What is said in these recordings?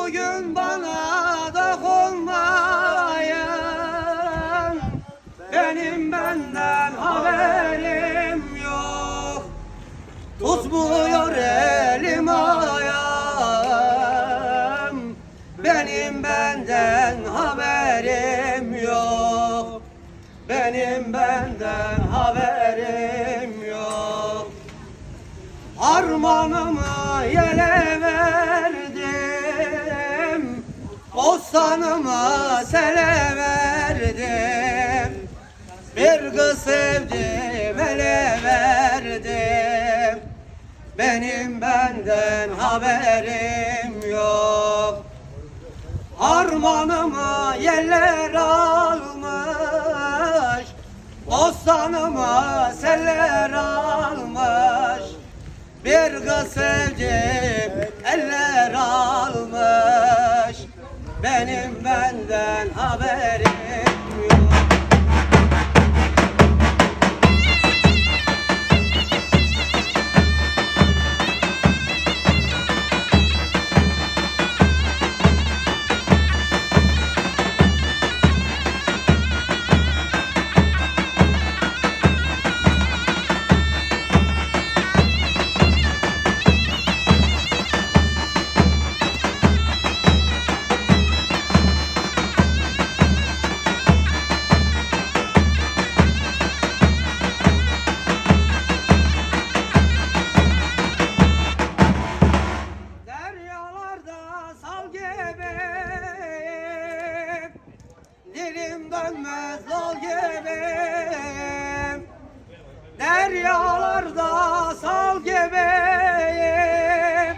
Sakın bana dokunmayın Benim benden haberim yok. Tutmuyor elim ayağım Benim benden haberim yok. Benim benden haberim yok. Harmanımı yele verdim Bostanıma sele verdim Bir kız sevdim ele verdim. Benim benden haberim yok. Harmanımı yeller almış Bostanıma seller almış. Bir kız sevdim eller almış Benim benden haberim Dilim dönmez lal gebeyim Deryalarda sal gebeyim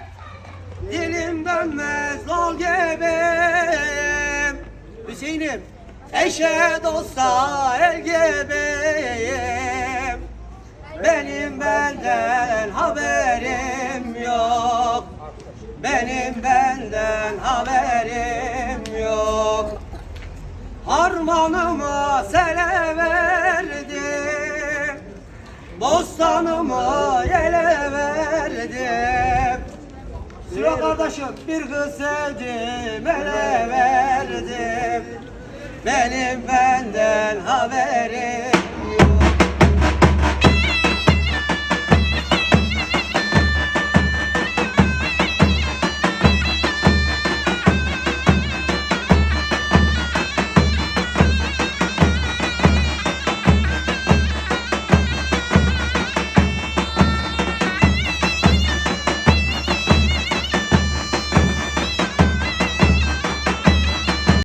Dilim dönmez lal gebeyim Hüseyin'im Eşe dosta el gebeyim benim benden haberim Harmanıma sele verdim Bostanıma yele verdim. Sıra kardeşim bir kız sevdim ele verdim. Benim haberim